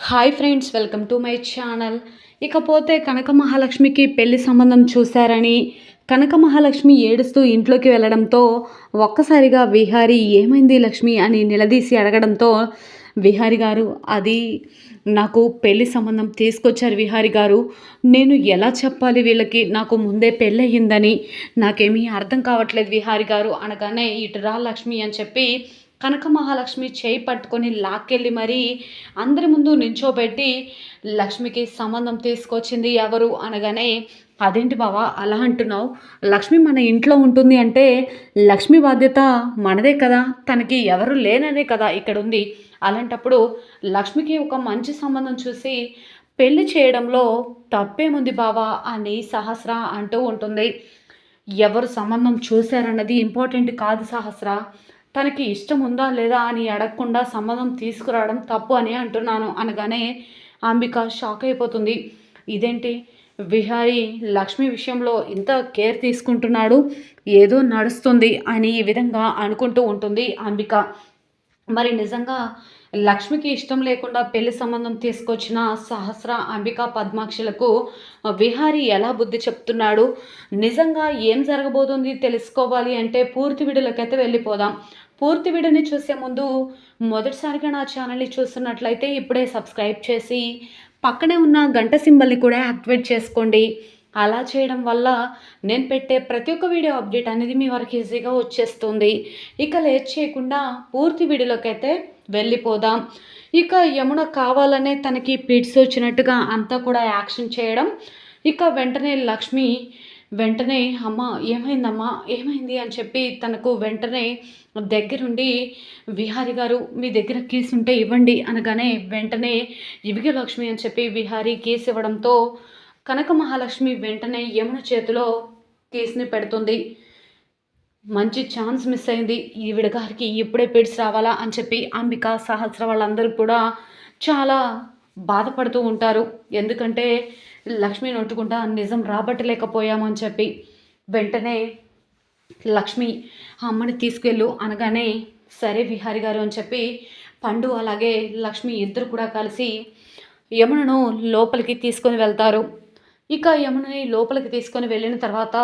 Hi friends welcome to my channel ఇకపోతే కనక మహాలక్ష్మికి పెళ్ళి సంబంధం చూశారని కనక మహాలక్ష్మి ఏడుస్తూ ఇంట్లోకి వెళ్ళడంతో ఒక్కసారిగా విహారి ఏమైంది లక్ష్మి? అని నిలదీసి అడగడంతో విహారి గారు అది నాకు పెళ్ళి సంబంధం తీసుకొచ్చారు విహారి గారు. నేను ఎలా చెప్పాలి వీళ్ళకి? నాకు ముందే పెళ్ళి అయ్యిందని నాకేమీ అర్థం కావట్లేదు విహారి గారు అనగానే ఇటు రా లక్ష్మి అని చెప్పి కనక మహాలక్ష్మి చేయి పట్టుకొని లాక్కెళ్ళి మరీ అందరి ముందు నించోబెట్టి లక్ష్మికి సంబంధం తీసుకొచ్చింది ఎవరు అనగానే అదేంటి బావా అలా అంటున్నావు? లక్ష్మి మన ఇంట్లో ఉంటుంది అంటే లక్ష్మి బాధ్యత మనదే కదా తనకి ఎవరు లేననే కదా ఇక్కడ ఉంది. అలాంటప్పుడు లక్ష్మికి ఒక మంచి సంబంధం చూసి పెళ్ళి చేయడంలో తప్పేముంది బావా? అని సహస్ర అంటూ ఉంటుంది. ఎవరు సంబంధం చూశారన్నది ఇంపార్టెంట్ కాదు సహస్ర. తనకి ఇష్టం ఉందా లేదా అని అడగకుండా సంబంధం తీసుకురావడం తప్పు అని అంటున్నాను అనగానే అంబిక షాక్ అయిపోతుంది. ఇదేంటి? విహారి లక్ష్మి విషయంలో ఇంత కేర్ తీసుకుంటున్నాడు? ఏదో నడుస్తుంది అని ఈ విధంగా అనుకుంటూ ఉంటుంది అంబిక. మరి నిజంగా లక్ష్మికి ఇష్టం లేకుండా పెళ్ళి సంబంధం తీసుకొచ్చిన సహస్ర అంబికా పద్మాక్షులకు విహారి ఎలా బుద్ధి చెప్తున్నాడు? నిజంగా ఏం జరగబోతుంది తెలుసుకోవాలి అంటే పూర్తి వీడియోలకైతే వెళ్ళిపోదాం. పూర్తి వీడియోని చూసే ముందు మొదటిసారిగా నా ఛానల్ని చూస్తున్నట్లయితే ఇప్పుడే సబ్స్క్రైబ్ చేసి పక్కనే ఉన్న గంట సింబల్ని కూడా యాక్టివేట్ చేసుకోండి. అలా చేయడం వల్ల నేను పెట్టే ప్రతి ఒక్క వీడియో అప్డేట్ అనేది మీ వరకు ఈజీగా వచ్చేస్తుంది. ఇక లేట్ చేయకుండా పూర్తి వీడియోలోకి అయితే వెళ్ళిపోదాం. ఇక యమున కావాలనే తనకి పిడ్స్ వచ్చినట్టుగా అంతా కూడా యాక్షన్ చేయడం. ఇక వెంటనే లక్ష్మి వెంటనే అమ్మ ఏమైందమ్మా ఏమైంది? అని చెప్పి తనకు వెంటనే దగ్గరుండి విహారి గారు మీ దగ్గర కీస్ ఉంటే ఇవ్వండి అనగానే వెంటనే ఇవిగ లక్ష్మి అని చెప్పి విహారీ కీస్ ఇవ్వడంతో కనక మహాలక్ష్మి వెంటనే యమున చేతిలో కేసుని పెడుతుంది. మంచి ఛాన్స్ మిస్ అయింది. ఈవిడ గారికి ఇప్పుడే పిడ్స్ రావాలా అని చెప్పి అంబిక సహస్ర వాళ్ళందరూ కూడా చాలా బాధపడుతూ ఉంటారు. ఎందుకంటే లక్ష్మి నొట్టుకుంటా నిజం రాబట్టలేకపోయామని చెప్పి వెంటనే లక్ష్మి అమ్మని తీసుకెళ్ళు అనగానే సరే విహారి గారు అని చెప్పి పండు అలాగే లక్ష్మి ఇద్దరు కూడా కలిసి యమునను లోపలికి తీసుకొని వెళ్తారు. ఇక యమునని లోపలికి తీసుకొని వెళ్ళిన తర్వాత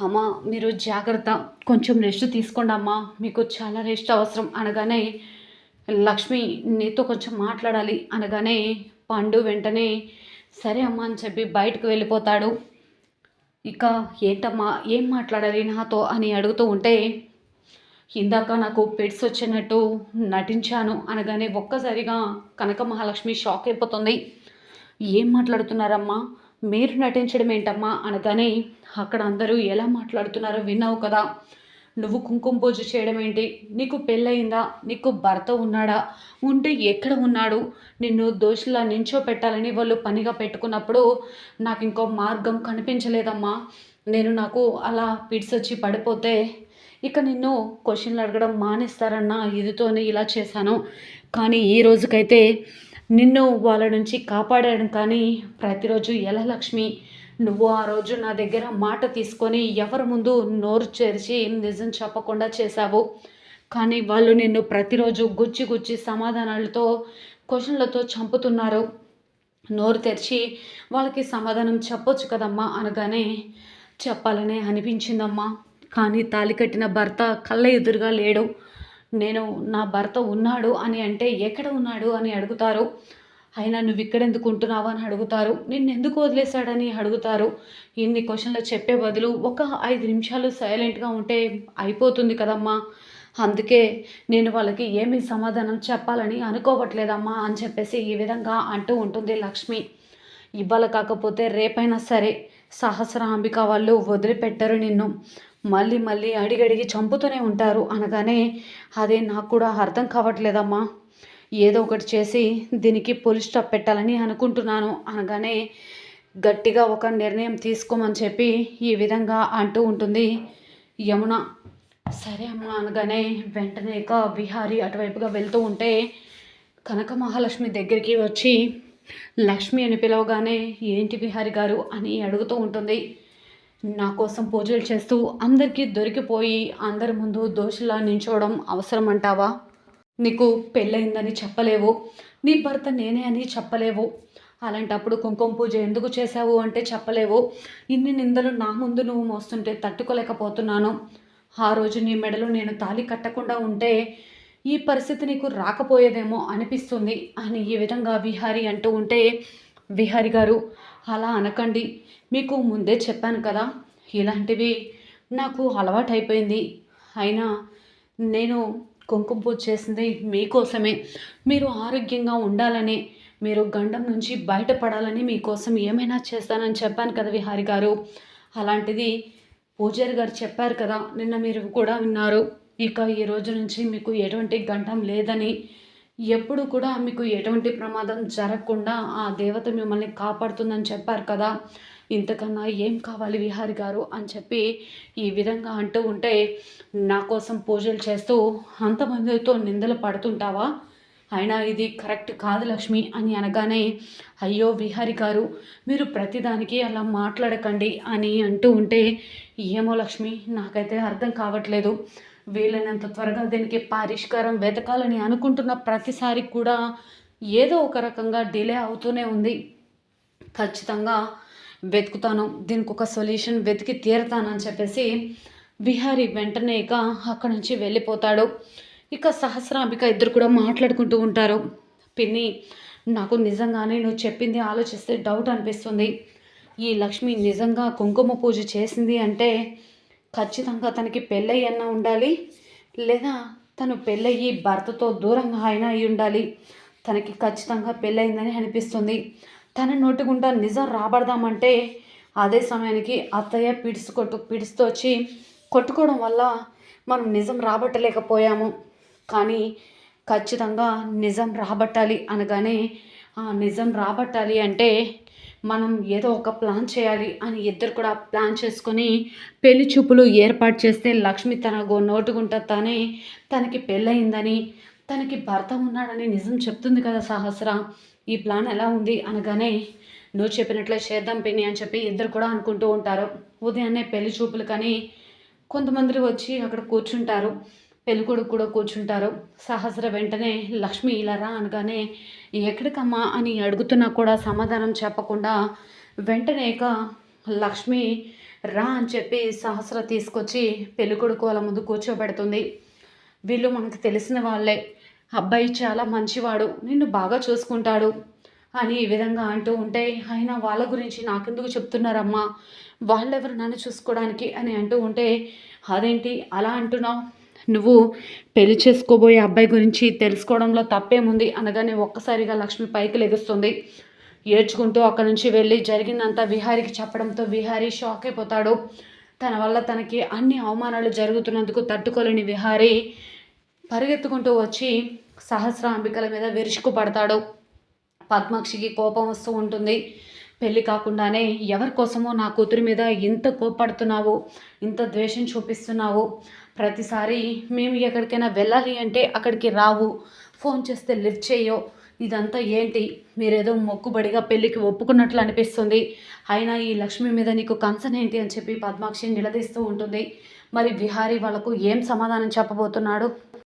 అమ్మ మీరు జాగ్రత్త. కొంచెం రెస్ట్ తీసుకోండి అమ్మా. మీకు చాలా రెస్ట్ అవసరం. అనగానే లక్ష్మి నీతో కొంచెం మాట్లాడాలి. అనగానే పండు వెంటనే సరే అమ్మా అని చెప్పి బయటకు వెళ్ళిపోతాడు. ఇక ఏంటమ్మా ఏం మాట్లాడాలి నాతో? అని అడుగుతూ ఉంటే ఇందాక నాకు పెట్స్ వచ్చినట్టు నటించాను. అనగానే ఒక్కసారిగా కనక మహాలక్ష్మి షాక్ అయిపోతుంది. ఏం మాట్లాడుతున్నారమ్మా? మీరు నటించడం ఏంటమ్మా? అనగానే అక్కడ అందరూ ఎలా మాట్లాడుతున్నారో విన్నావు కదా. నువ్వు కుంకుమ పూజ చేయడం ఏంటి? నీకు పెళ్ళయిందా? నీకు భర్త ఉన్నాడా? ఉంటే ఎక్కడ ఉన్నాడు? నిన్ను దోషులా నించో పెట్టాలని వాళ్ళు పనిగా పెట్టుకున్నప్పుడు నాకు ఇంకో మార్గం కనిపించలేదమ్మా. నేను నాకు అలా పిడిసొచ్చి పడిపోతే ఇక నిన్ను క్వశ్చన్లు అడగడం మానేస్తారన్న ఇదితోనే ఇలా చేశాను. కానీ ఈ రోజుకైతే నిన్ను వాళ్ళ నుంచి కాపాడాను కానీ ప్రతిరోజు ఎలా లక్ష్మి నువ్వు ఆ రోజు నా దగ్గర మాట తీసుకొని ఎవరి ముందు నోరు చేర్చి నిజం చెప్పకుండా చేశావు. కానీ వాళ్ళు నిన్ను ప్రతిరోజు గుచ్చి గుచ్చి సమాధానాలతో క్వశ్చన్లతో చంపుతున్నారు. నోరు తెరిచి వాళ్ళకి సమాధానం చెప్పొచ్చు కదమ్మా అనగానే చెప్పాలనే అనిపించిందమ్మా. కానీ తాలి కట్టిన భర్త కళ్ళ ఎదురుగా లేడు. నేను నా భర్త ఉన్నాడు అని అంటే ఎక్కడ ఉన్నాడు అని అడుగుతారు. అయినా నువ్వు ఇక్కడ ఎందుకు ఉంటున్నావు అని అడుగుతారు. నిన్ను ఎందుకు వదిలేశాడని అడుగుతారు. ఇన్ని క్వశ్చన్లు చెప్పే బదులు ఒక ఐదు నిమిషాలు సైలెంట్గా ఉంటే అయిపోతుంది కదమ్మా. అందుకే నేను వాళ్ళకి ఏమి సమాధానం చెప్పాలని అనుకోవట్లేదమ్మా అని చెప్పేసి ఈ విధంగా అంటూ ఉంటుంది లక్ష్మి. ఇవాళ కాకపోతే రేపైనా సరే సహస్ర అంబిక వాళ్ళు వదిలిపెట్టరు నిన్ను. మళ్ళీ మళ్ళీ అడిగడిగి చంపుతూనే ఉంటారు అనగానే అదే నాకు కూడా అర్థం కావట్లేదమ్మా. ఏదో ఒకటి చేసి దీనికి పోలీస్ స్టాప్ పెట్టాలని అనుకుంటున్నాను. అనగానే గట్టిగా ఒక నిర్ణయం తీసుకోమని చెప్పి ఈ విధంగా అంటూ ఉంటుంది యమున. సరే అమ్మ అనగానే వెంటనే ఇక విహారీ అటువైపుగా వెళ్తూ ఉంటే కనక మహాలక్ష్మి దగ్గరికి వచ్చి లక్ష్మి అని పిలవగానే ఏంటి విహారి గారు? అని అడుగుతూ ఉంటుంది. నా కోసం పూజలు చేస్తూ అందరికీ దొరికిపోయి అందరి ముందు దోషులా నించోవడం అవసరం అంటావా నీకు పెళ్ళయిందని చెప్పలేవు. నీ భర్త నేనే అని చెప్పలేవు. అలాంటప్పుడు కుంకుమ పూజ ఎందుకు చేశావు అంటే చెప్పలేవు. ఇన్ని నిందలు నా ముందు నువ్వు మోస్తుంటే తట్టుకోలేకపోతున్నాను. ఆ రోజు నీ మెడలో నేను తాళి కట్టకుండా ఉంటే ఈ పరిస్థితి నీకు రాకపోయేదేమో అనిపిస్తుంది అని ఈ విధంగా విహారి అంటూ ఉంటే విహారి గారు అలా అనకండి. మీకు ముందే చెప్పాను కదా ఇలాంటివి నాకు అలవాటైపోయింది. అయినా నేను కుంకుమ పూజ చేసింది మీకోసమే. మీరు ఆరోగ్యంగా ఉండాలని మీరు గండం నుంచి బయటపడాలని మీకోసం ఏమైనా చేస్తానని చెప్పాను కదా విహారి గారు. అలాంటిది పూజారి గారు చెప్పారు కదా నిన్న మీరు కూడా విన్నారు. ఇక ఈ రోజు నుంచి మీకు ఎటువంటి గండం లేదని ఎప్పుడు కూడా మీకు ఎటువంటి ప్రమాదం జరగకుండా ఆ దేవత మిమ్మల్ని కాపాడుతుందని చెప్పారు కదా. ఇంతకన్నా ఏం కావాలి విహారి గారు అని చెప్పి ఈ విధంగా అంటూ ఉంటే నా కోసం పూజలు చేస్తూ అంతమందితో నిందలు పడుతుంటావా? అయినా ఇది కరెక్ట్ కాదు లక్ష్మి అని అనగానే అయ్యో విహారి గారు మీరు ప్రతిదానికి అలా మాట్లాడకండి అని అంటూ ఉంటే ఏమో లక్ష్మి నాకైతే అర్థం కావట్లేదు. వీలైనంత త్వరగా దీనికి పరిష్కారం వెతకాలని అనుకుంటున్న ప్రతిసారి కూడా ఏదో ఒక రకంగా డిలే అవుతూనే ఉంది. ఖచ్చితంగా వెతుకుతాను. దీనికి ఒక సొల్యూషన్ వెతికి తీరతానని చెప్పేసి బిహారీ వెంటనే ఇక అక్కడి నుంచి వెళ్ళిపోతాడు. ఇక సహస్రాంబిక ఇద్దరు కూడా మాట్లాడుకుంటూ ఉంటారు. పిన్ని నాకు నిజంగానే నువ్వు చెప్పింది ఆలోచిస్తే డౌట్ అనిపిస్తుంది. ఈ లక్ష్మి నిజంగా కుంకుమ పూజ చేసింది అంటే ఖచ్చితంగా తనకి పెళ్ళయ్యన్న ఉండాలి లేదా తను పెళ్ళయ్యి భర్తతో దూరంగా అయినా అయి ఉండాలి. తనకి ఖచ్చితంగా పెళ్ళయిందని అనిపిస్తుంది. తన నోటిగుండా నిజం రాబడదామంటే అదే సమయానికి అత్తయ్య పిడుసు కొట్టు పిడుస్తూ వచ్చి కొట్టుకోవడం వల్ల మనం నిజం రాబట్టలేకపోయాము. కానీ ఖచ్చితంగా నిజం రాబట్టాలి అనగానే ఆ నిజం రాబట్టాలి అంటే మనం ఏదో ఒక ప్లాన్ చేయాలి అని ఇద్దరు కూడా ప్లాన్ చేసుకొని పెళ్ళి చూపులు ఏర్పాటు చేస్తే లక్ష్మి తన గో నోటుగుంట తానే తనకి పెళ్ళయిందని తనకి భర్త ఉన్నాడని నిజం చెప్తుంది కదా సహస్ర. ఈ ప్లాన్ ఎలా ఉంది అనగానే నువ్వు చెప్పినట్లే చేద్దాం పిన్ని అని చెప్పి ఇద్దరు కూడా అనుకుంటూ ఉంటారు. ఉదయాన్నే పెళ్ళి చూపులు కానీ కొంతమంది వచ్చి అక్కడ కూర్చుంటారు. పెళ్ళికొడుకు కూడా కూర్చుంటారు. సహస్ర వెంటనే లక్ష్మి ఇలా రా అనగానే ఎక్కడికమ్మా? అని అడుగుతున్నా కూడా సమాధానం చెప్పకుండా వెంటనే ఇక లక్ష్మి రా అని చెప్పి సహస్ర తీసుకొచ్చి పెళ్ళికొడుకు వాళ్ళ ముందు కూర్చోబెడుతుంది. వీళ్ళు మనకు తెలిసిన వాళ్ళే. అబ్బాయి చాలా మంచివాడు నిన్ను బాగా చూసుకుంటాడు అని ఈ విధంగా అంటూ ఉంటే అయినా వాళ్ళ గురించి నాకెందుకు చెప్తున్నారమ్మా? వాళ్ళెవరు నన్ను చూసుకోవడానికి? అని అంటూ ఉంటే అదేంటి అలా అంటున్నావు? నువ్వు పెళ్ళి చేసుకోబోయే అబ్బాయి గురించి తెలుసుకోవడంలో తప్పేముంది? అనగానే ఒక్కసారిగా లక్ష్మి పైకి లెగుస్తుంది. ఏడ్చుకుంటూ అక్కడి నుంచి వెళ్ళి జరిగిందంతా విహారికి చెప్పడంతో విహారీ షాక్ అయిపోతాడు. తన వల్ల తనకి అన్ని అవమానాలు జరుగుతున్నందుకు తట్టుకోలేని విహారీ పరిగెత్తుకుంటూ వచ్చి సహస్ర అంబికల మీద విరుచుకు పడతాడు పద్మాక్షికి కోపం వస్తూ ఉంటుంది. పెళ్ళి కాకుండానే ఎవరి కోసమో నా కూతురి మీద ఇంత కోపడుతున్నావు ఇంత ద్వేషం చూపిస్తున్నావు ప్రతిసారి మేము ఎక్కడికైనా వెళ్ళాలి అంటే అక్కడికి రావు. ఫోన్ చేస్తే లిఫ్ట్ చేయో ఇదంతా ఏంటి? మీరేదో మొక్కుబడిగా పెళ్ళికి ఒప్పుకున్నట్లు అనిపిస్తుంది. అయినా ఈ లక్ష్మి మీద నీకు కన్సర్న్ ఏంటి అని చెప్పి పద్మాక్షి నిలదీస్తూ ఉంటుంది. మరి విహారీ వాళ్ళకు ఏం సమాధానం చెప్పబోతున్నాడు?